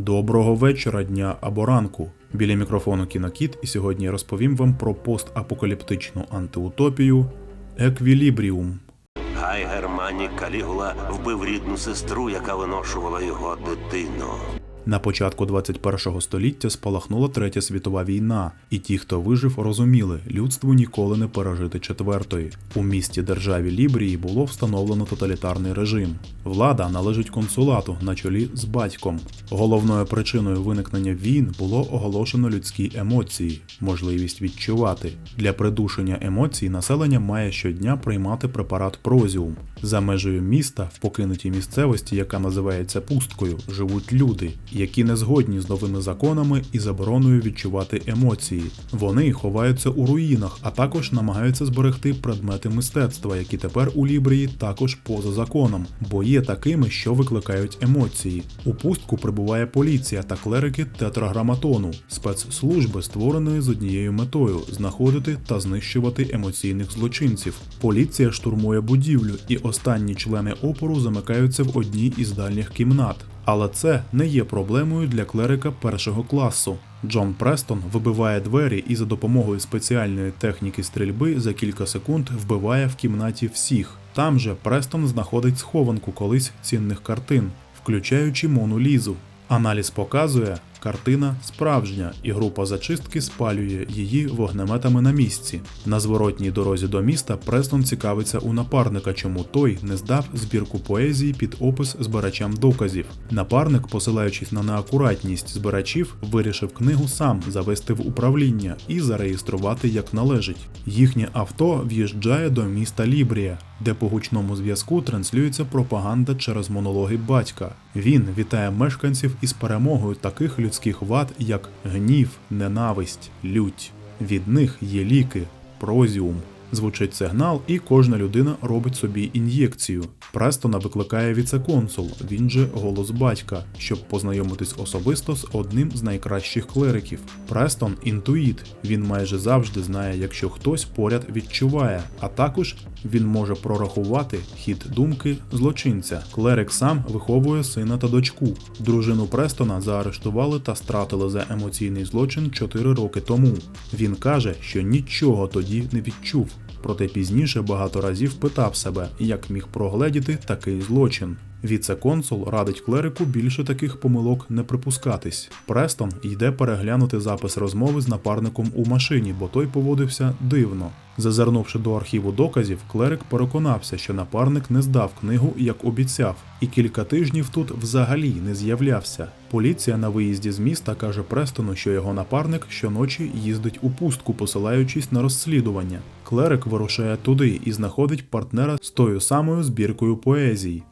Доброго вечора, дня або ранку. Біля мікрофону Кінокіт, і сьогодні я розповім вам про постапокаліптичну антиутопію Еквілібріум. Гай Германік Калігула вбив рідну сестру, яка виношувала його дитину. На початку 21 століття спалахнула Третя світова війна, і ті, хто вижив, розуміли, людству ніколи не пережити четвертої. У місті державі Лібрії було встановлено тоталітарний режим. Влада належить консулату на чолі з батьком. Головною причиною виникнення війн було оголошено людські емоції, можливість відчувати. Для придушення емоцій населення має щодня приймати препарат Прозіум. За межею міста, в покинутій місцевості, яка називається пусткою, живуть люди, які не згодні з новими законами і забороною відчувати емоції. Вони ховаються у руїнах, а також намагаються зберегти предмети мистецтва, які тепер у Лібрії також поза законом, бо є такими, що викликають емоції. У пустку прибуває поліція та клерики тетраграматону, спецслужби, створеної з однією метою знаходити та знищувати емоційних злочинців. Поліція штурмує будівлю, і останні члени опору замикаються в одній із дальніх кімнат. Але це не є проблемою для клерика першого класу. Джон Престон вибиває двері і за допомогою спеціальної техніки стрільби за кілька секунд вбиває в кімнаті всіх. Там же Престон знаходить схованку колись цінних картин, включаючи Мону Лізу. Аналіз показує, картина справжня, і група зачистки спалює її вогнеметами на місці. На зворотній дорозі до міста Престон цікавиться у напарника, чому той не здав збірку поезії під опис збирачам доказів. Напарник, посилаючись на неакуратність збирачів, вирішив книгу сам завести в управління і зареєструвати як належить. Їхнє авто в'їжджає до міста Лібрія, де по гучному зв'язку транслюється пропаганда через монологи батька. Він вітає мешканців із перемогою таких людських вад, як гнів, ненависть, лють. Від них є ліки, прозіум. Звучить сигнал, і кожна людина робить собі ін'єкцію. Престона викликає віце-консул, він же голос батька, щоб познайомитись особисто з одним з найкращих клериків. Престон інтуїт. Він майже завжди знає, якщо хтось поряд відчуває, а також він може прорахувати хід думки злочинця. Клерик сам виховує сина та дочку. Дружину Престона заарештували та стратили за емоційний злочин 4 роки тому. Він каже, що нічого тоді не відчув. Проте пізніше багато разів питав себе, як міг прогледіти такий злочин. Віце-консул радить клерику більше таких помилок не припускатись. Престон йде переглянути запис розмови з напарником у машині, бо той поводився дивно. Зазирнувши до архіву доказів, клерик переконався, що напарник не здав книгу, як обіцяв, і кілька тижнів тут взагалі не з'являвся. Поліція на виїзді з міста каже Престону, що його напарник щоночі їздить у пустку, посилаючись на розслідування. Клерик вирушає туди і знаходить партнера з тою самою збіркою поезій.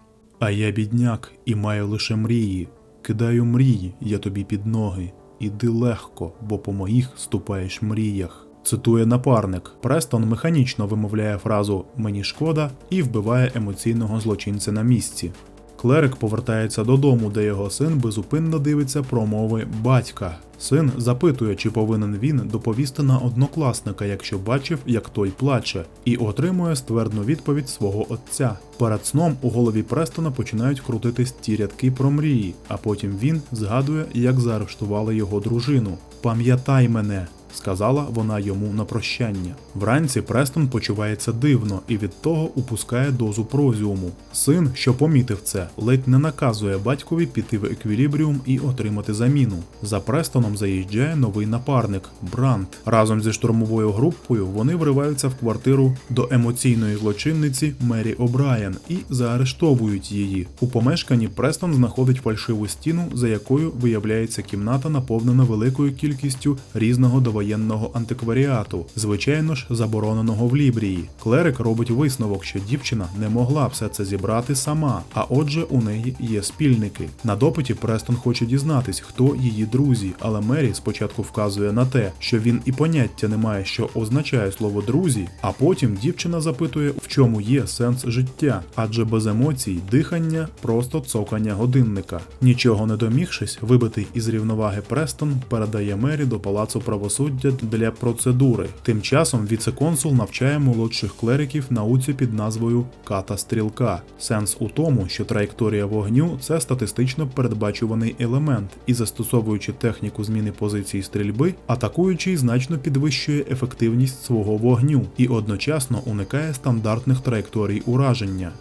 А я бідняк і маю лише мрії. Кидаю мрії, я тобі під ноги. Іди легко, бо по моїх ступаєш мріях. Цитує напарник. Престон механічно вимовляє фразу Мені шкода і вбиває емоційного злочинця на місці. Клерик повертається додому, де його син безупинно дивиться промови батька. Син запитує, чи повинен він доповісти на однокласника, якщо бачив, як той плаче, і отримує ствердну відповідь свого отця. Перед сном у голові Престона починають крутитись ті рядки про мрії, а потім він згадує, як заарештували його дружину. Пам'ятай мене, сказала вона йому на прощання. Вранці Престон почувається дивно і від того упускає дозу прозіуму. Син, що помітив це, ледь не наказує батькові піти в еквілібріум і отримати заміну. За Престоном заїжджає новий напарник Брант. Разом зі штурмовою групою вони вриваються в квартиру до емоційної злочинниці Мері О'Брайен і заарештовують її. У помешканні Престон знаходить фальшиву стіну, за якою виявляється кімната, наповнена великою кількістю різного довоєнного антикваріату, звичайно ж, забороненого в Лібрії. Клерик робить висновок, що дівчина не могла все це зібрати сама, а отже, у неї є спільники. На допиті Престон хоче дізнатись, хто її друзі, але Мері спочатку вказує на те, що він і поняття не має, що означає слово друзі, а потім дівчина запитує, в чому є сенс життя, адже без емоцій дихання просто цокання годинника. Нічого не домігшись, вибитий із рівноваги Престон передає Мері до палацу правосуддя правосуддя для процедури. Тим часом віце-консул навчає молодших клериків науці під назвою Ката Стрілка. Сенс у тому, що траєкторія вогню це статистично передбачуваний елемент, і застосовуючи техніку зміни позиції стрільби, атакуючий значно підвищує ефективність свого вогню і одночасно уникає стандартних траєкторій ураження.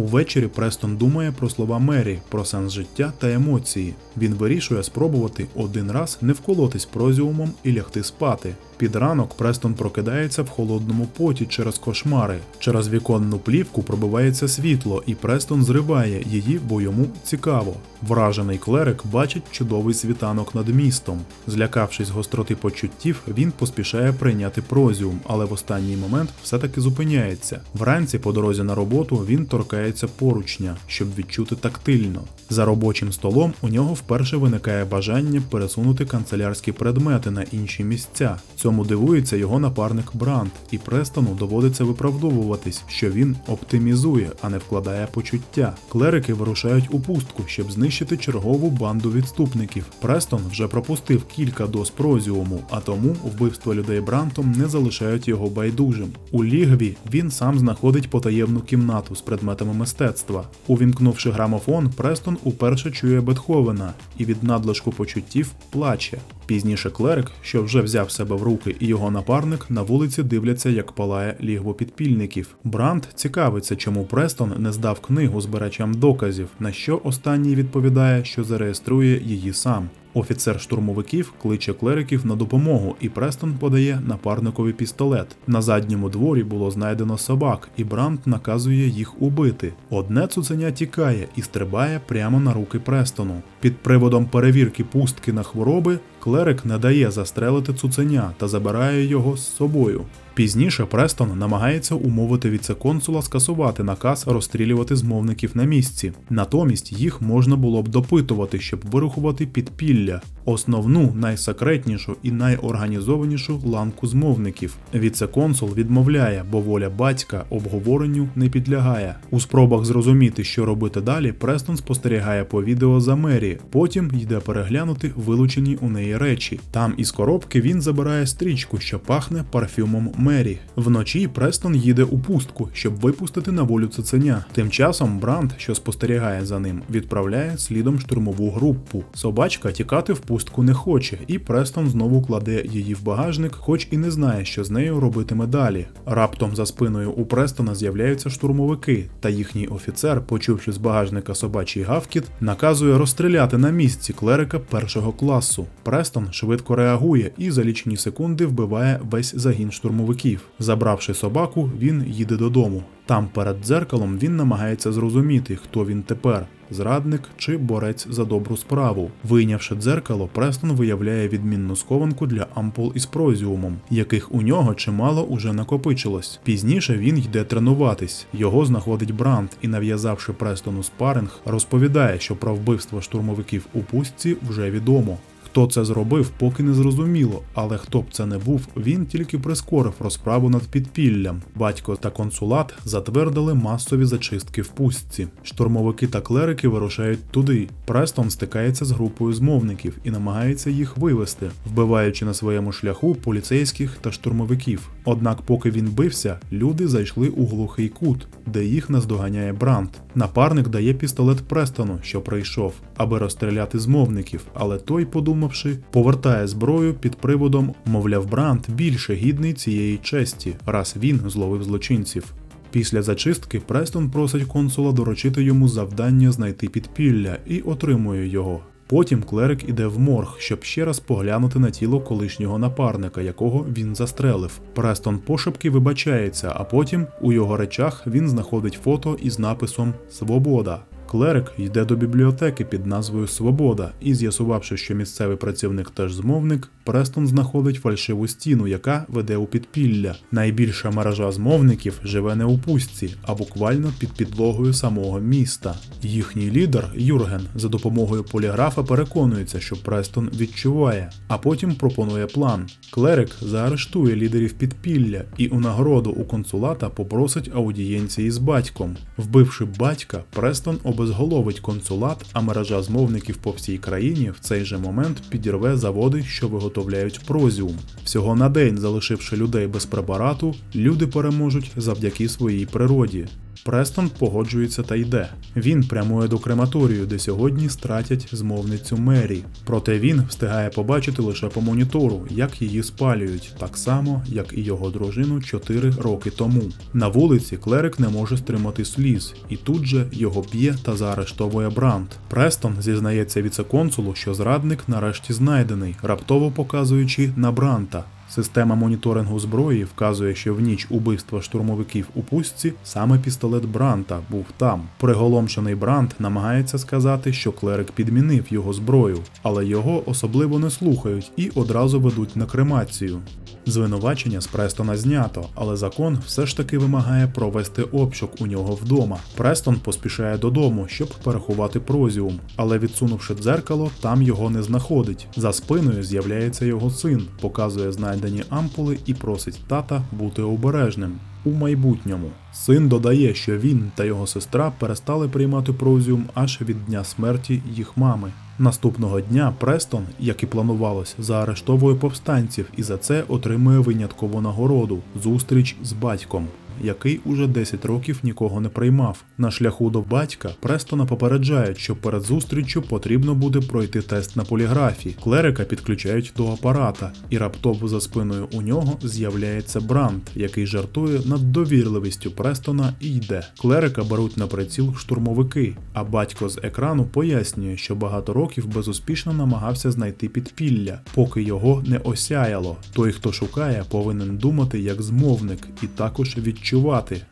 Увечері Престон думає про слова Мері, про сенс життя та емоції. Він вирішує спробувати один раз не вколотись прозіумом і лягти спати. Під ранок Престон прокидається в холодному поті через кошмари. Через віконну плівку пробивається світло, і Престон зриває її, бо йому цікаво. Вражений клерик бачить чудовий світанок над містом. Злякавшись гостроти почуттів, він поспішає прийняти прозіум, але в останній момент все-таки зупиняється. Вранці по дорозі на роботу він торкається поручня, щоб відчути тактильно. За робочим столом у нього вперше виникає бажання пересунути канцелярські предмети на інші місця. Цьому дивується його напарник Брант, і Престону доводиться виправдовуватись, що він оптимізує, а не вкладає почуття. Клерики вирушають у пустку, щоб знищити чергову банду відступників. Престон вже пропустив кілька доз прозіуму, а тому вбивства людей Брантом не залишають його байдужим. У лігві він сам знаходить потаємну кімнату з предметами мистецтва. Увімкнувши грамофон, Престон уперше чує Бетховена і від надлишку почуттів плаче. Пізніше клерик, що вже взяв себе в руки, і його напарник на вулиці дивляться, як палає лігво підпільників. Бранд цікавиться, чому Престон не здав книгу збирачам доказів, на що останній відповідає, що зареєструє її сам. Офіцер штурмовиків кличе клериків на допомогу, і Престон подає напарникові пістолет. На задньому дворі було знайдено собак, і Бранд наказує їх убити. Одне цуценя тікає і стрибає прямо на руки Престону. Під приводом перевірки пустки на хвороби клерик не дає застрелити цуценя та забирає його з собою. Пізніше Престон намагається умовити віце-консула скасувати наказ розстрілювати змовників на місці. Натомість їх можна було б допитувати, щоб вирухувати підпілля, основну, найсекретнішу і найорганізованішу ланку змовників. Віце-консул відмовляє, бо воля батька обговоренню не підлягає. У спробах зрозуміти, що робити далі, Престон спостерігає по відео за Мері, потім йде переглянути вилучені у неї речі. Там із коробки він забирає стрічку, що пахне парфюмом Мері. Вночі Престон їде у пустку, щоб випустити на волю цуценя. Тим часом Бранд, що спостерігає за ним, відправляє слідом штурмову групу. Собачка тікати в пустку не хоче, і Престон знову кладе її в багажник, хоч і не знає, що з нею робитиме далі. Раптом за спиною у Престона з'являються штурмовики, та їхній офіцер, почувши з багажника собачий гавкіт, наказує розстріляти на місці клерика першого класу. Престон швидко реагує і за лічені секунди вбиває весь загін штурмовиків. Забравши собаку, він їде додому. Там перед дзеркалом він намагається зрозуміти, хто він тепер зрадник чи борець за добру справу. Вийнявши дзеркало, Престон виявляє відмінну схованку для ампул із прозіумом, яких у нього чимало уже накопичилось. Пізніше він йде тренуватись. Його знаходить Бранд і, нав'язавши Престону спаринг, розповідає, що про вбивство штурмовиків у пустці вже відомо. Хто це зробив, поки не зрозуміло, але хто б це не був, він тільки прискорив розправу над підпіллям. Батько та консулат затвердили масові зачистки в пустці. Штурмовики та клерики вирушають туди. Престон стикається з групою змовників і намагається їх вивести, вбиваючи на своєму шляху поліцейських та штурмовиків. Однак, поки він бився, люди зайшли у глухий кут, де їх наздоганяє Бранд. Напарник дає пістолет Престону, що прийшов, аби розстріляти змовників, але той, подумавши, повертає зброю під приводом, мовляв, Бранд більше гідний цієї честі, раз він зловив злочинців. Після зачистки Престон просить консула доручити йому завдання знайти підпілля і отримує його. Потім клерик іде в морг, щоб ще раз поглянути на тіло колишнього напарника, якого він застрелив. Престон пошепки вибачається, а потім у його речах він знаходить фото із написом Свобода. Клерик йде до бібліотеки під назвою Свобода і, з'ясувавши, що місцевий працівник теж змовник, Престон знаходить фальшиву стіну, яка веде у підпілля. Найбільша мережа змовників живе не у пустці, а буквально під підлогою самого міста. Їхній лідер Юрген за допомогою поліграфа переконується, що Престон відчуває, а потім пропонує план. Клерик заарештує лідерів підпілля і у нагороду у консулата попросить аудієнції з батьком. Вбивши батька, Престон обирає обезголовить консулат, а мережа змовників по всій країні в цей же момент підірве заводи, що виготовляють прозіум. Всього на день, залишивши людей без препарату, люди переможуть завдяки своїй природі. Престон погоджується та йде. Він прямує до крематорію, де сьогодні стратять змовницю Мері. Проте він встигає побачити лише по монітору, як її спалюють, так само, як і його дружину 4 роки тому. На вулиці клерик не може стримати сліз, і тут же його б'є та заарештовує Бранд. Престон зізнається віцеконсулу, що зрадник нарешті знайдений, раптово показуючи на Бранта. Система моніторингу зброї вказує, що в ніч убивства штурмовиків у пустці саме пістолет Бранта був там. Приголомшений Брант намагається сказати, що клерик підмінив його зброю, але його особливо не слухають і одразу ведуть на кремацію. Звинувачення з Престона знято, але закон все ж таки вимагає провести обшук у нього вдома. Престон поспішає додому, щоб переховати прозіум, але відсунувши дзеркало, там його не знаходить. За спиною з'являється його син, показує знайдені ампули і просить тата бути обережним. У майбутньому син додає, що він та його сестра перестали приймати прозіум аж від дня смерті їх мами. Наступного дня Престон, як і планувалось, заарештовує повстанців і за це отримує виняткову нагороду зустріч з батьком. Який уже 10 років нікого не приймав. На шляху до батька Престона попереджають, що перед зустріччю потрібно буде пройти тест на поліграфі. Клерика підключають до апарата, і раптово за спиною у нього з'являється Бранд, який жартує над довірливістю Престона і йде. Клерика беруть на приціл штурмовики, а батько з екрану пояснює, що багато років безуспішно намагався знайти підпілля, поки його не осяяло. Той, хто шукає, повинен думати як змовник і також відчувати.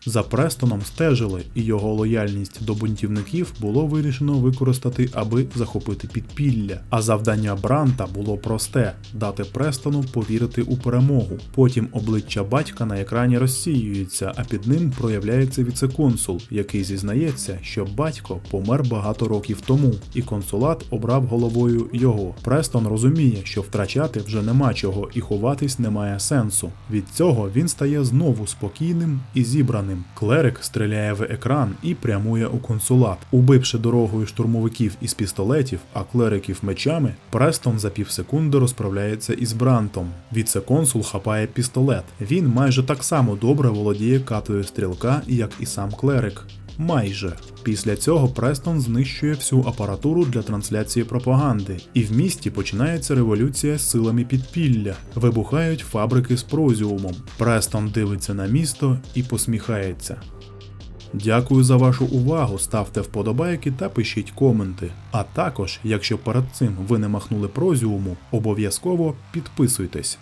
За Престоном стежили, і його лояльність до бунтівників було вирішено використати, аби захопити підпілля. А завдання Бранта було просте дати Престону повірити у перемогу. Потім обличчя батька на екрані розсіюється, а під ним проявляється віцеконсул, який зізнається, що батько помер багато років тому, і консулат обрав головою його. Престон розуміє, що втрачати вже нема чого і ховатись немає сенсу. Від цього він стає знову і зібраним. Клерик стріляє в екран і прямує у консулат. Убивши дорогою штурмовиків із пістолетів, а клериків мечами, Престон за півсекунди розправляється із Брантом. Віце-консул хапає пістолет. Він майже так само добре володіє катою стрілка, як і сам клерик. Майже після цього Престон знищує всю апаратуру для трансляції пропаганди, і в місті починається революція з силами підпілля. Вибухають фабрики з прозіумом. Престон дивиться на місто і посміхається. Дякую за вашу увагу. Ставте вподобайки та пишіть коменти. А також, якщо перед цим ви не махнули прозіуму, обов'язково підписуйтесь.